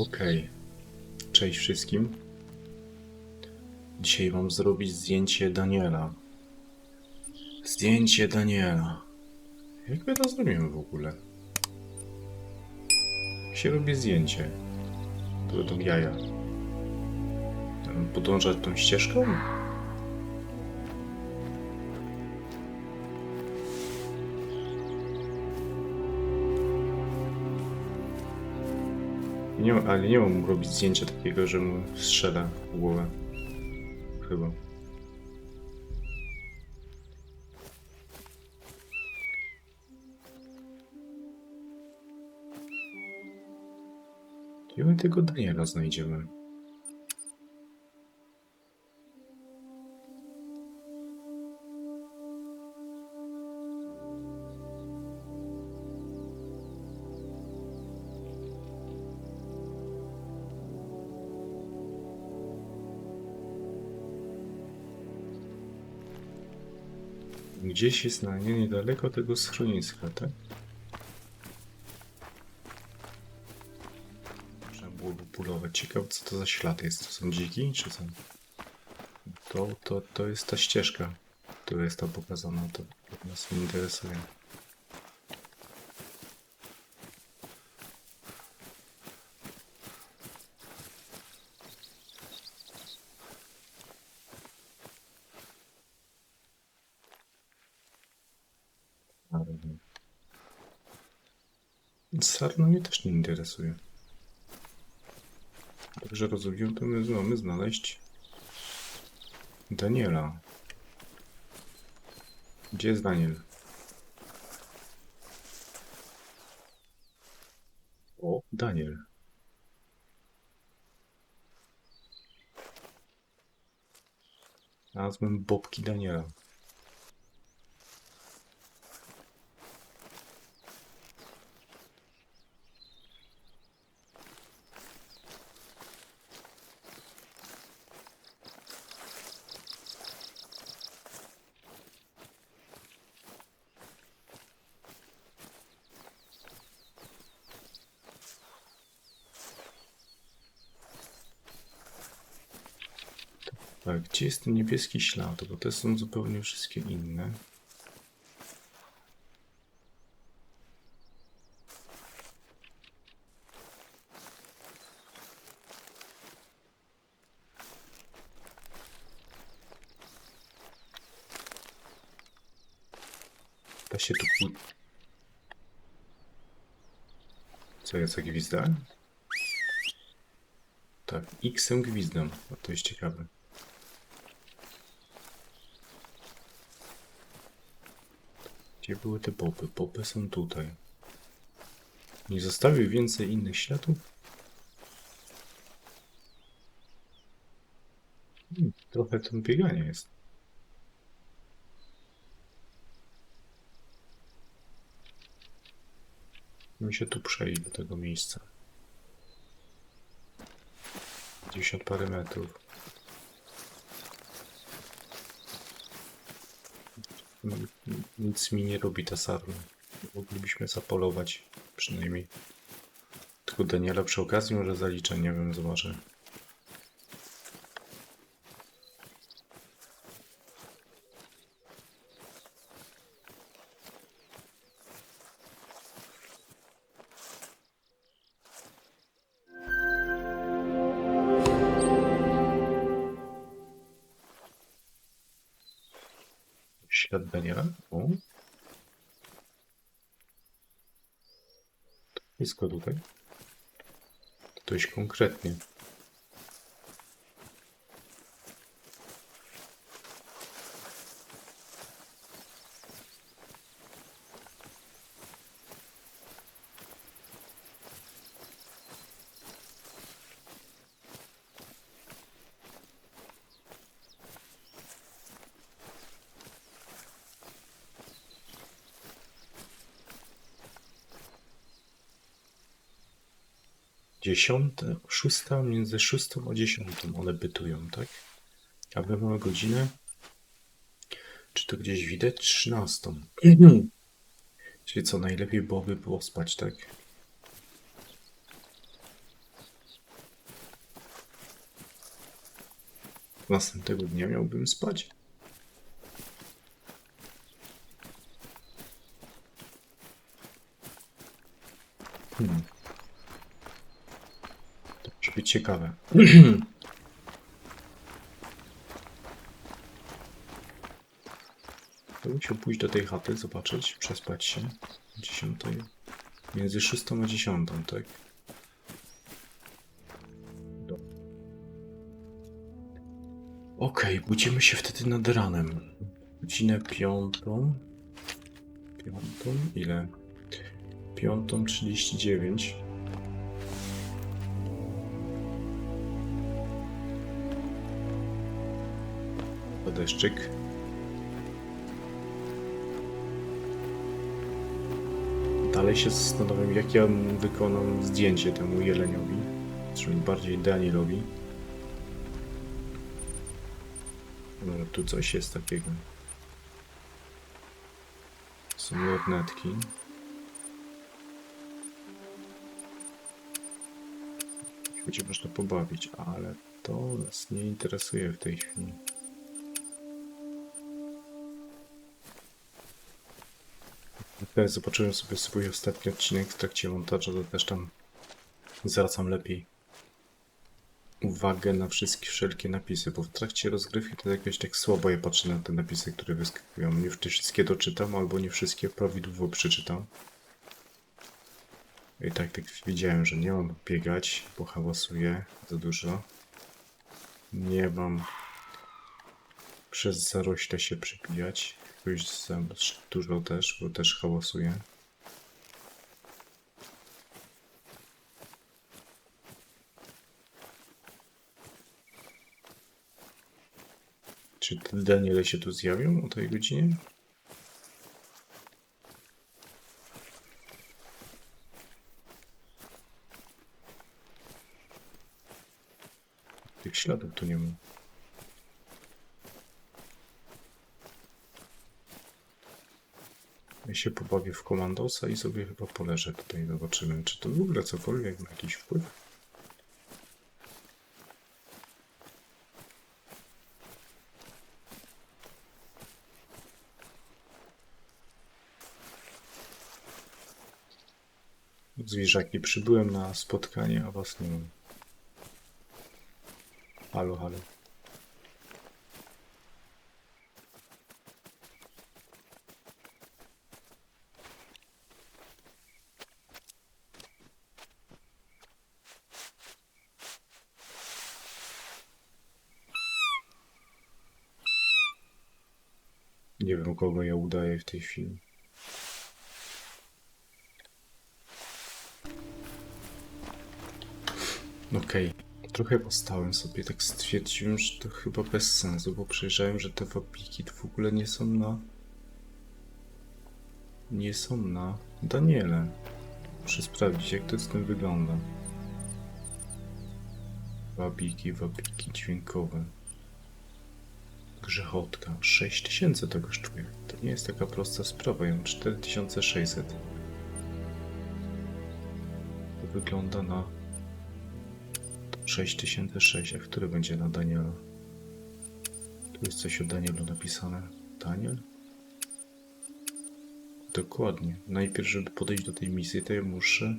Okej. Cześć wszystkim. Dzisiaj mam zrobić zdjęcie Daniela. Zdjęcie Daniela. Jak my to zrobimy w ogóle? Jak się robi zdjęcie? To będą jaja. Podążać tą ścieżką? Nie, ale nie mam robić zdjęcia takiego, że mu strzela w głowę. Chyba. My tego Daniela znajdziemy? Gdzieś jest na nie niedaleko tego schroniska, tak? Trzeba byłoby polować. Ciekawe co to za ślad jest. To są dziki, czy są? To, to, to jest ta ścieżka, która jest tam pokazana. To nas interesuje. Nie. Sarna mnie też nie interesuje. Także rozumiem, to my mamy znaleźć Daniela. Gdzie jest Daniel? O, Daniel. Znalazłem Bobki Daniela. Tak, gdzie jest ten niebieski ślad? Bo te są zupełnie wszystkie inne. Da się tu. Co ja co gwizdałem? Tak, X-em gwizdam. No to jest ciekawe. Gdzie były te popy? Popy są tutaj. Nie zostawił więcej innych śladów? Hmm, trochę to bieganie jest. Mi się tu przejść do tego miejsca. 50 parę metrów. Nic mi nie robi ta sarna. Moglibyśmy zapolować przynajmniej. Tylko Daniela przy okazji może zaliczę, nie wiem, zobaczę. Ślad Daniela? O. Blisko tutaj. Dość konkretnie. dziesiąte, szósta, między szóstą a dziesiątą one bytują, tak? A my mamy godzinę, czy to gdzieś widać? Trzynastą. Mhm. Czyli co, najlepiej byłoby było spać, tak? Następnego dnia miałbym spać? Ciekawe. To musiał pójść do tej chaty, zobaczyć, przespać się. Dziesiątej. Między szóstą a dziesiątą, tak? Okej, budzimy się wtedy nad ranem. Godzinę piątą. Piątą? Ile? Piątą trzydzieści dziewięć. Deszczyk. Dalej się zastanawiam, jak ja wykonam zdjęcie temu jeleniowi, czyli bardziej Danielowi. No, tu coś jest takiego. Są lornetki. Będzie można pobawić, ale to nas nie interesuje w tej chwili. Teraz zobaczyłem sobie swój ostatni odcinek w trakcie montażu, to też tam zwracam lepiej uwagę na wszystkie wszelkie napisy, bo w trakcie rozgrywki to jakoś tak słabo ja patrzę na te napisy, które wyskakują. Nie wszystkie doczytam, albo nie wszystkie prawidłowo przeczytam. I tak, tak wiedziałem, że nie mam biegać, bo hałasuję za dużo. Nie mam przez zarośle się przebijać. Za dużo też, bo też hałasuję. Czy te Daniele się tu zjawią o tej godzinie? Tych śladów tu nie ma. Ja się pobawię w komandosa i sobie chyba poleżę tutaj. Zobaczymy, czy to w ogóle cokolwiek ma jakiś wpływ. Zwierzaki, przybyłem na spotkanie, a was nie mam. Halo, halo. Wiem, kogo ja udaję w tej chwili. Okej. Trochę postałem sobie, tak stwierdziłem, że to chyba bez sensu, bo przejrzałem, że te wapiki w ogóle nie są na... Nie są na Daniele. Muszę sprawdzić, jak to z tym wygląda. Wabiki, wabiki dźwiękowe. Grzechotka. 6000 to kosztuje. To nie jest taka prosta sprawa. Ja mam 4600. To wygląda na 6006. A który będzie na Daniela? Tu jest coś o Danielu napisane. Daniel? Dokładnie. Najpierw, żeby podejść do tej misji, to ja muszę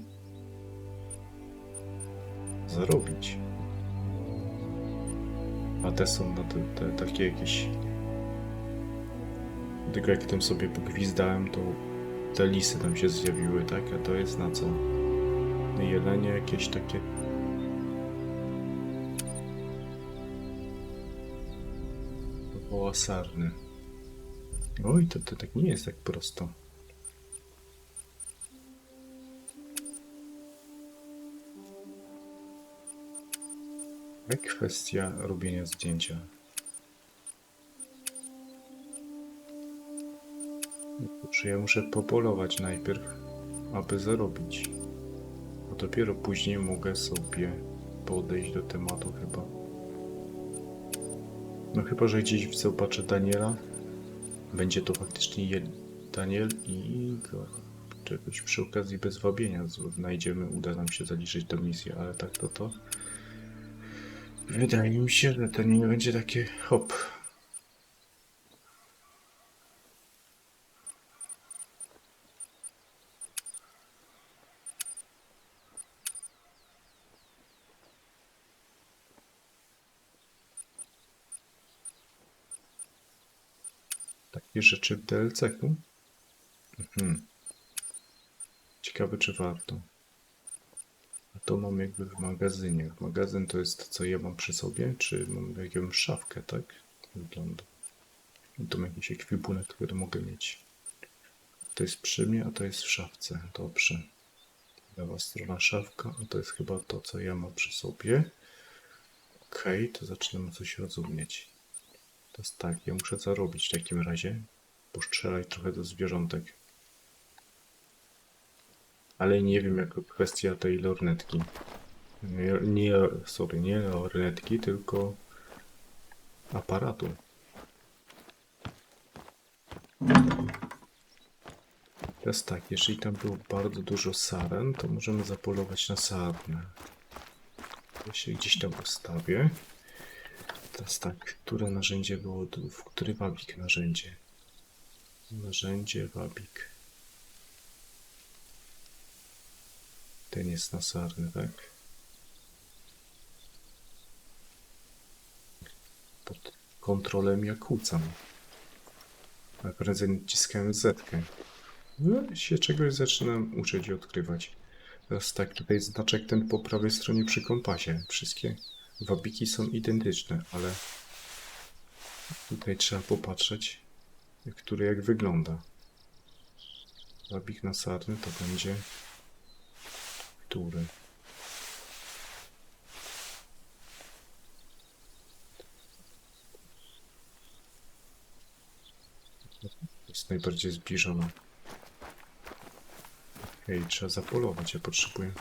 zarobić. A te są na te, te takie jakieś. Tylko jak tam sobie pogwizdałem, to te lisy tam się zjawiły, tak? A to jest na co? Jelenie jakieś takie. Woła sarny. Oj, to, to tak nie jest tak prosto. Jak kwestia robienia zdjęcia? Czy ja muszę popolować najpierw, aby zarobić? A dopiero później mogę sobie podejść do tematu chyba. No chyba, że gdzieś zobaczę Daniela. Będzie to faktycznie jed... Daniel i. Czegoś przy okazji bez wabienia znajdziemy, uda nam się zaliczyć tę misję, ale tak to to. Wydaje mi się, że to nie będzie takie hop. Takie rzeczy w DLC-ku? Mhm. Ciekawe, czy warto. To mam jakby w magazynie. Magazyn to jest co ja mam przy sobie, czy mam jakąś szafkę, tak? Wygląda. I mam jakiś ekwipunek, który mogę mieć. To jest przy mnie, a to jest w szafce. Dobrze. Lewa strona szafka, a to jest chyba to, co ja mam przy sobie. Okej, to zaczynamy coś rozumieć. To jest tak, ja muszę zarobić w takim razie. Postrzelać trochę do zwierzątek. Ale nie wiem, jak kwestia tej lornetki. Nie, nie, sorry, nie lornetki, tylko aparatu. Teraz tak, jeżeli tam było bardzo dużo saren, to możemy zapolować na sarnę. Ja się gdzieś tam ustawię. Teraz tak, które narzędzie było, w który wabik narzędzie? Narzędzie, wabik. Ten jest na sarny, tak? Pod kontrolem ja kłócam. A prędzej naciskałem Z. No, się czegoś zaczynam uczyć i odkrywać. Teraz tak, tutaj znaczek ten po prawej stronie przy kompasie. Wszystkie wabiki są identyczne, ale tutaj trzeba popatrzeć, który jak wygląda. Wabik na sarny to będzie Jest najbardziej zbliżona. Hej, trzeba zapolować, ja potrzebuję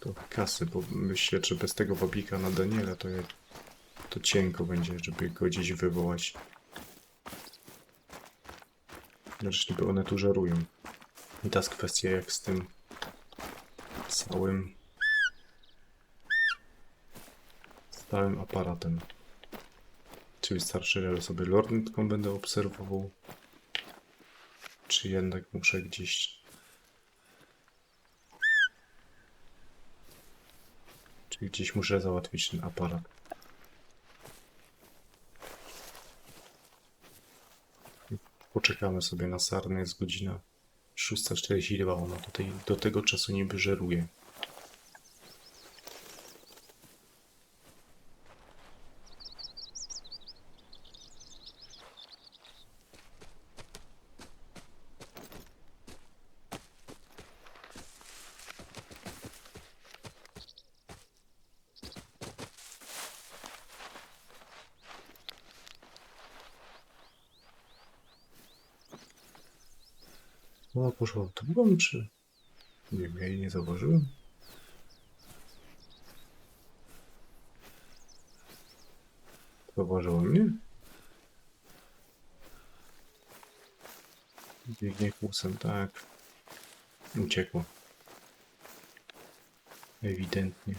trochę kasy, bo myślę, że bez tego wabika na Daniela to, ja, to cienko będzie, żeby go gdzieś wywołać. Zresztą niby one tu żerują. I ta jest kwestia jak z tym całym stałym aparatem. Czy wystarczy, że sobie lornetką będę obserwował? Czy jednak muszę gdzieś... Czy gdzieś muszę załatwić ten aparat? Poczekamy sobie na sarnę, jest godzina 6.42, ona tutaj do tego czasu niby żeruje. No, poszła w drugą, czy... Nie wiem, ja jej nie zauważyłem. Zauważyła mnie? Biegnie kłusem, tak. Uciekła. Ewidentnie.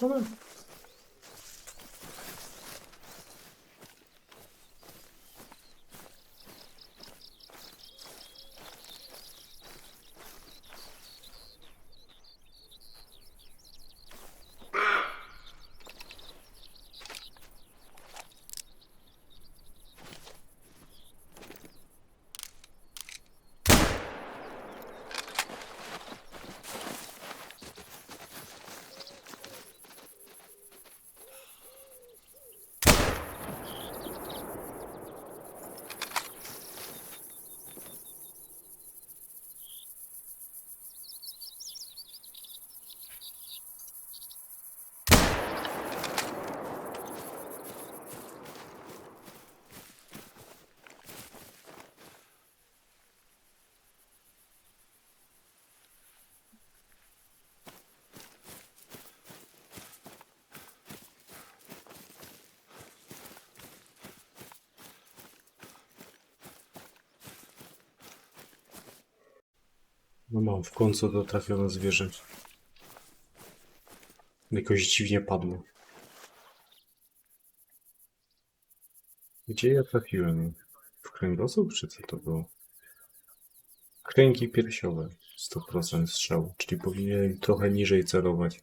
W No mam w końcu to trafione zwierzę. Jakoś dziwnie padło. Gdzie ja trafiłem? W kręgosłup, czy co to było? Kręgi piersiowe. 100% strzał, czyli powinienem trochę niżej celować.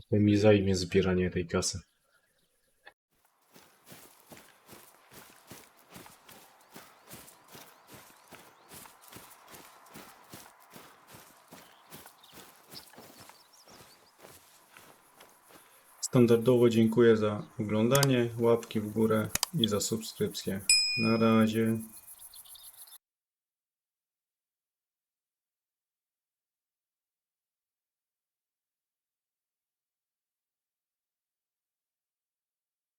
Trochę mi zajmie zbieranie tej kasy. Standardowo dziękuję za oglądanie, łapki w górę i za subskrypcję. Na razie.